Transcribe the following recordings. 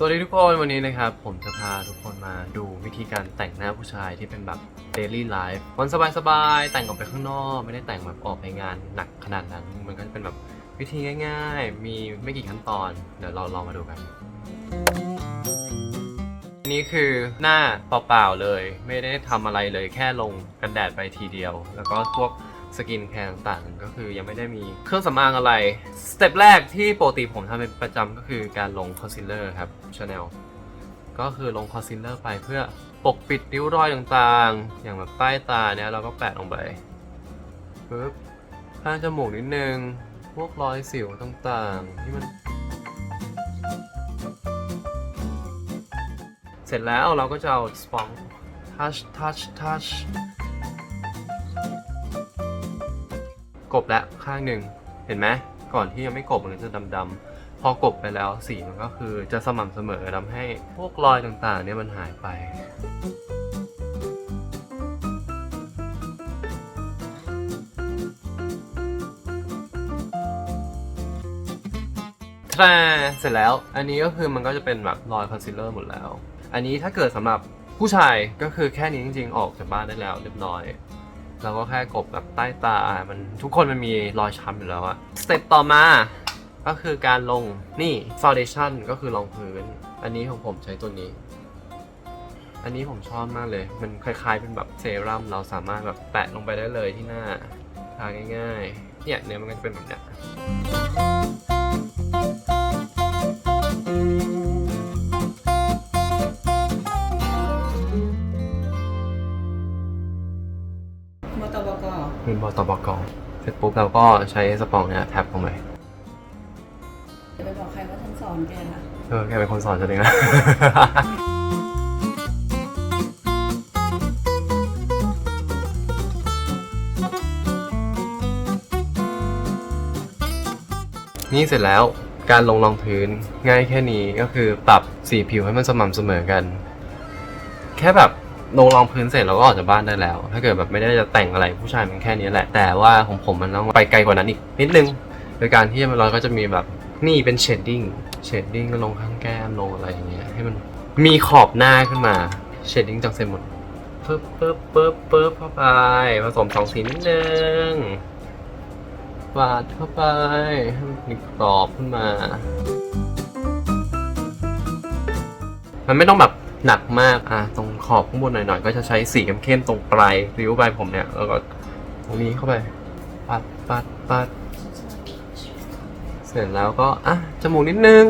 สวัสดีทุกคนวันนี้นะครับ ผมจะพาทุกคนมาดูวิธีการแต่งหน้าผู้ชายที่เป็นแบบ daily life วันสบายๆ แต่งออกไปข้างนอก ไม่ได้แต่งแบบออกไปงานหนักขนาดนั้น มันก็จะเป็นแบบวิธีง่าย ๆ มีไม่กี่ขั้นตอน เดี๋ยวเราลองมาดูกันนนี้คือหน้าเปล่าๆเลย ไม่ได้ทำอะไรเลยแค่ลงกันแดดไปทีเดียว แล้วก็พวกสกินแคร์ต่างๆก็คือยังไม่ได้มีเครื่องสำอางอะไร สเต็ปแรกที่ปกติผมทำเป็นประจำก็คือการลงคอนซีลเลอร์ครับ ชาแนลก็คือลงคอนซีลเลอร์ไปเพื่อปกปิดริ้วรอยต่างๆ อย่างแบบใต้ตาเนี่ยเราก็แปะลงไปปึ๊บข้างจมูกนิดนึง พวกรอยสิวต่างๆ ที่มัน เสร็จแล้วเราก็จะเอาสปองทัชทัชทัชกบแล้วข้างหนึ่ง เห็นไหม ก่อนที่ยังไม่กบมันจะดำๆ พอกบไปแล้วสีมันก็คือจะสม่ำเสมอทำให้พวกรอยต่างๆเนี่ยมันหายไป แทรเสร็จแล้ว อันนี้ก็คือมันก็จะเป็นแบบรอยคอนซีลเลอร์หมดแล้ว อันนี้ถ้าเกิดสำหรับผู้ชายก็คือแค่นี้จริง ๆ ออกจากบ้านได้แล้วเรียบร้อยเราก็แค่กบแบบใต้ตา มันทุกคนมันมีรอยช้ำอยู่แล้วอะสเต็ปต่อมา ก็คือการลงนี่ฟ u n เดชั่นก็คือรองพื้น อันนี้ของผมใช้ตัวนี้ อันนี้ผมชอบมากเลย มันคล้ายๆเป็นแบบเซรั่มเราสามารถแบบแปะลงไปได้เลยที่หน้าทาง่ายๆ เนี่ยเนื้อมันก็จะเป็นแบบเนี้ยมตบกเป็นบอตบกเสร็จปุ๊บเราก็ใช้สปองเนี่ยแท็บลงไป อย่าไปบอกใครว่าฉันสอนแกนะเออแกเป็นคนสอนฉันเองนะ นี่เสร็จแล้วการลงรองพื้นง่ายแค่นี้ก็คือปรับสีผิวให้มันสม่ำเสมอกัน แค่แบบลงรองพื้นเสร็จเราก็ออกจากบ้านได้แล้ว ถ้าเกิดแบบไม่ได้จะแต่งอะไรผู้ชายมันแค่นี้แหละ แต่ว่าของผมมันต้องไปไกลกว่านั้นอีกนิดนึง โดยการที่เราก็จะมีแบบ นี่เป็นเชดดิ้ง เชดดิ้งก็ลงข้างแก้มลงอะไรอย่างเงี้ยให้มันมีขอบหน้าขึ้นมา เชดดิ้งจากเซนหมดปึ๊บปึ๊บปึ๊บปึ๊บเข้าไป ผสมสองสีนิดนึงปาดเข้าไปให้มันกรอบขึ้นมา มันไม่ต้องแบบหนักมากอะตรงขอบข้างบนหน่อยๆ ก็จะใช้สีเข้มๆตรงปลายริ้วปลายผมเนี่ย แล้วก็ตรงนี้เข้าไปปัดปัดปัด เสร็จแล้วก็อะจมูกนิดนึง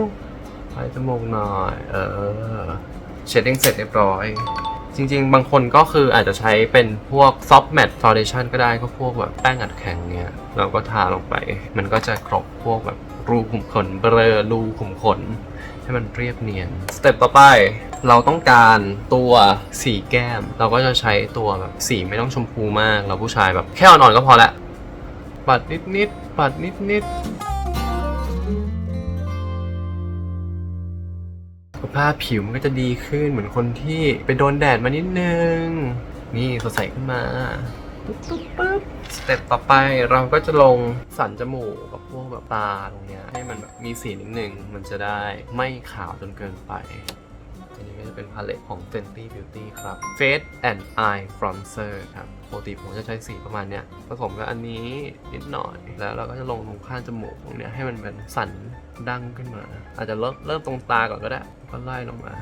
ไปจมูกหน่อยเออเชดดิ้งเสร็จเรียบร้อย จริง ๆ บางคนก็คืออาจจะใช้เป็นพวก soft matte foundation ก็ได้ก็พวกแบบแป้งอัดแข็งเนี่ยเราก็ทาลงไป มันก็จะกรบพวกแบบรูขุมขนเบลอรูขุมขน ให้มันเรียบเนียนสเต็ปต่อไปเราต้องการตัวสีแก้ม เราก็จะใช้ตัวแบบสีไม่ต้องชมพูมาก เราผู้ชายแบบแค่อ่อนๆก็พอละปัดนิดๆปัดนิดๆ ภาพผิวมันก็จะดีขึ้นเหมือนคนที่ไปโดนแดดมานิดนึง นี่สดใสขึ้นมาปุ๊บปุ๊บปุ๊บสเต็ปต่อไปเราก็จะลงสันจมูกกับพวกแบบตาตรงเนี้ยให้มันแบบมีสีนิดนึง มันจะได้ไม่ขาวจนเกินไปอันนี้ก็จะเป็นพาเลตของ Fenty Beauty ครับ Face and Eye Bronzer ครับปกติผมจะใช้สีประมาณเนี้ยผสมกับอันนี้นิดหน่อย แล้วเราก็จะลงตรงข้างจมูกตรงเนี้ยให้มันเป็นสันดั้งขึ้นมา อาจจะเริ่มเริ่มตรงตาก่อนก็ได้ ก็ไล่ลงมา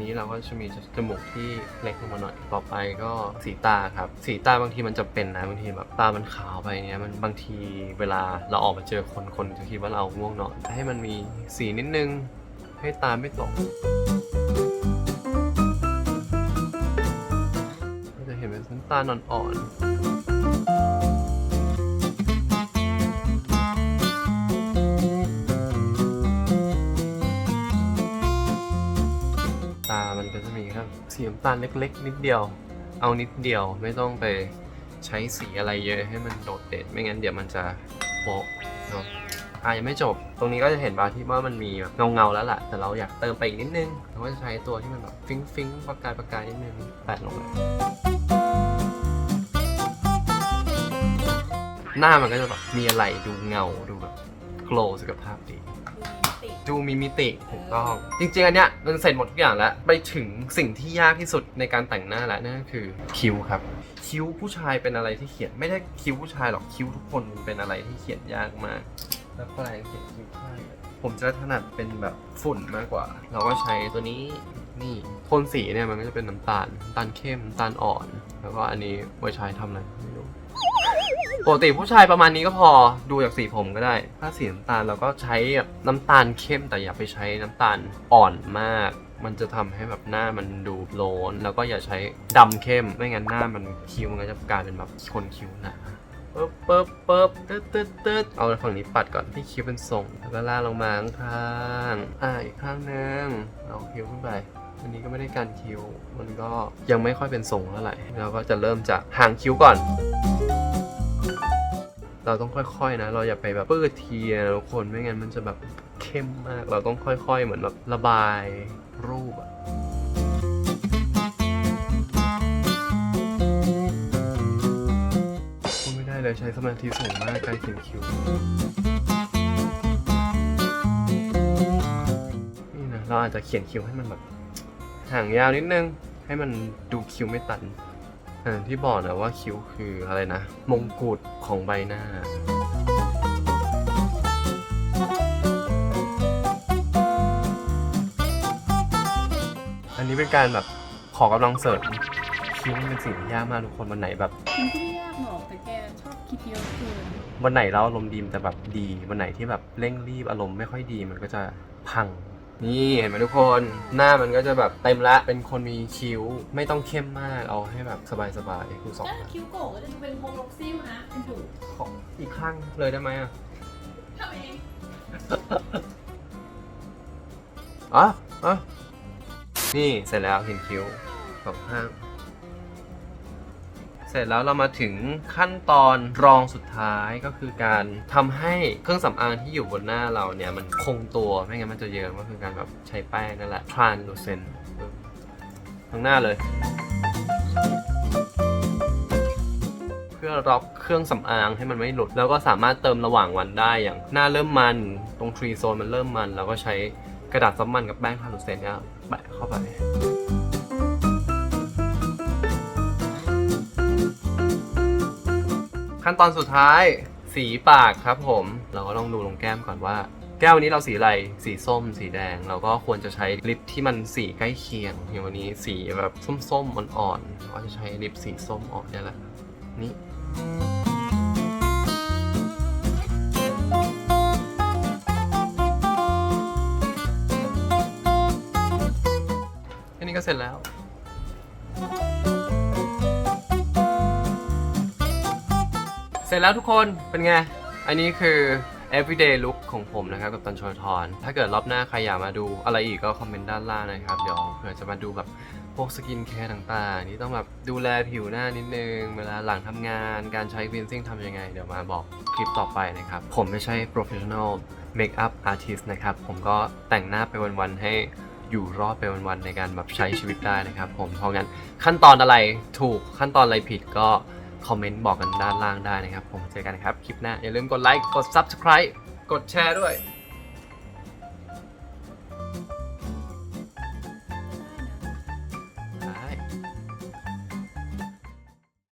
นี้เราก็จะมีจมูกที่เล็กลงมาหน่อย ต่อไปก็สีตาครับ สีตาบางทีมันจะเป็นนะบางทีแบบตามันขาวไปเนี้ยมันบางทีเวลาเราออกมาเจอคนคนจะคิดว่าเราง่วงนอนให้มันมีสีนิดนึงให้ตาไม่ตกก็จะเห็นเป็นน้ำตาลอ่อนๆ สีน้ำตาลเล็ก ๆ นิดเดียว เอานิดเดียวไม่ต้องไปใช้สีอะไรเยอะให้มันโดดเด่นไม่งั้นเดี๋ยวมันจะโปะเนาะอะยังไม่จบ ตรงนี้ก็จะเห็นบาที่ว่ามันมีแบบเงาๆแล้วล่ะ แต่เราอยากเติมไปอีกนิดนึง เราก็จะใช้ตัวที่มันแบบฟิงฟิงประกายประกายนิดนึงแปะลงไปหน้ามันก็จะแบบมีอะไรดูเงาดูแบบโกลสุขภาพดี ติ ดูมีมิติถูกต้อง จริงๆอันเนี้ยมันเสร็จหมดทุกอย่างแล้ว ไปถึงสิ่งที่ยากที่สุดในการแต่งหน้าแล้วนั่นก็คือคิ้วครับ คิ้วผู้ชายเป็นอะไรที่เขียน ไม่ได้คิ้วผู้ชายหรอกคิ้วทุกคนเป็นอะไรที่เขียนยากมาก แล้วแปลงเขียนคิ้วผู้ชายอะผมจะถนัดเป็นแบบฝุ่นมากกว่า เราก็ใช้ตัวนี้นี่โทนสีเนี่ยมันก็จะเป็นน้ำตาลน้ำตาลเข้มน้ำตาลอ่อน แล้วก็อันนี้ไว้ใช้ทำอะไรไม่รู้ ปกติผู้ชายประมาณนี้ก็พอดูจากสีผมก็ได้ ถ้าสีน้ำตาลเราก็ใช้แบบน้ำตาลเข้มแต่อย่าไปใช้น้ำตาลอ่อนมาก มันจะทำให้แบบหน้ามันดูโลนแล้วก็อย่าใช้ดำเข้มไม่งั้นหน้ามันคิ้วมันก็จะกลายเป็นแบบคนคิ้วหนาปึ๊บปึ๊บปึ๊บตึ๊ดตึ๊ดตึ๊ดเอาฝั่งนี้ปัดก่อนที่คิ้วเป็นทรงแล้วก็ลากลงมาข้างอ่าอีกข้างนึงเอาคิ้วขึ้นไปอันนี้ก็ไม่ได้การคิ้ว มันก็ยังไม่ค่อยเป็นทรงเท่าไหร่เราก็จะเริ่มจากหางคิ้วก่อน เราต้องค่อยๆนะ เราอย่าไปแบบปื้ดทีนะทุกคนไม่งั้นมันจะแบบเข้มมาก เราต้องค่อยๆ เหมือนแบบระบายรูปอะพูดไม่ได้เลยใช้สมาธิสูงมากการเขียนคิ้วนี่นะเราอาจจะเขียนคิ้วให้มันแบบห่างยาวนิดนึง ให้มันดูคิ้วไม่ตัน อ่าที่บอกนะว่าคิ้วคืออะไรนะ มงกุฎของใบหน้าอันนี้เป็นการแบบขอกำลังเสริมคิ้วมันเป็นสิ่งที่ยากมากทุกคนวันไหนแบบ มันก็ไม่ยากหรอกแต่แกชอบคิดเยอะเกินวันไหนเราอารมณ์ดีมันจะแบบดี วันไหนที่แบบเร่งรีบอารมณ์ไม่ค่อยดีมันก็จะพัง นี่เห็นไหมทุกคนหน้ามันก็จะแบบเต็มละเป็นคนมีคิ้ว ไม่ต้องเข้มมากเอาให้แบบสบายๆดูสองถ้าข้างคิ้วโก่งก็จะเป็นโฮโลซิลนะเป็นดูขออีกข้างเลยได้ไหมอะทำเองอ๋ออ๋อนี่เสร็จแล้วเห็นคิ้วสองข้าง เสร็จแล้วเรามาถึงขั้นตอนรองสุดท้ายก็คือการทำให้เครื่องสำอางที่อยู่บนหน้าเราเนี่ยมันคงตัวไม่งั้นมันจะเยิ้มก็คือการแบบใช้แป้งนั่นแหละ translucent ทั้งหน้าเลย เพื่อล็อกเครื่องสำอางให้มันไม่หลุด แล้วก็สามารถเติมระหว่างวันได้อย่างหน้าเริ่มมันตรงทรีโซนมันเริ่มมัน เราก็ใช้กระดาษซับมันกับแป้งทาลูเซนเนี่ยแปะเข้าไป ขั้นตอนสุดท้ายสีปากครับผม เราก็ต้องดูลงแก้มก่อนว่า แก้วนี้เราสีอะไร สีส้ม สีแดง เราก็ควรจะใช้ลิปที่มันสีใกล้เคียง อย่างวันนี้สีแบบส้มๆอ่อนๆก็จะใช้ลิปสีส้มอ่อนนี่แหละนี่แค่นี้ก็เสร็จแล้ว เสร็จแล้วทุกคนเป็นไง อันนี้คือ everyday look ของผมนะครับกับตันชอยทอนถ้าเกิดรอบหน้าใครอยากมาดูอะไรอีกก็คอมเมนต์ด้านล่างนะครับ เดี๋ยวเผื่อจะมาดูแบบพวกสกินแคร์ต่างๆ ที่ต้องแบบดูแลผิวหน้านิดนึง เวลาหลังทำงานการใช้วินซิ่งทำยังไง เดี๋ยวมาบอกคลิปต่อไปนะครับ ผมไม่ใช่ professional makeup artist นะครับ ผมก็แต่งหน้าไปวันๆให้อยู่รอดไปวันๆในการแบบใช้ชีวิตได้นะครับ ผมเพราะงั้นขั้นตอนอะไรถูกขั้นตอนอะไรผิดก็ คอมเมนต์บอกกันด้านล่างได้นะครับ ผมเจอกันครับ คลิปหน้า อย่าลืมกดไลค์ กด Subscribe กดแชร์ด้วย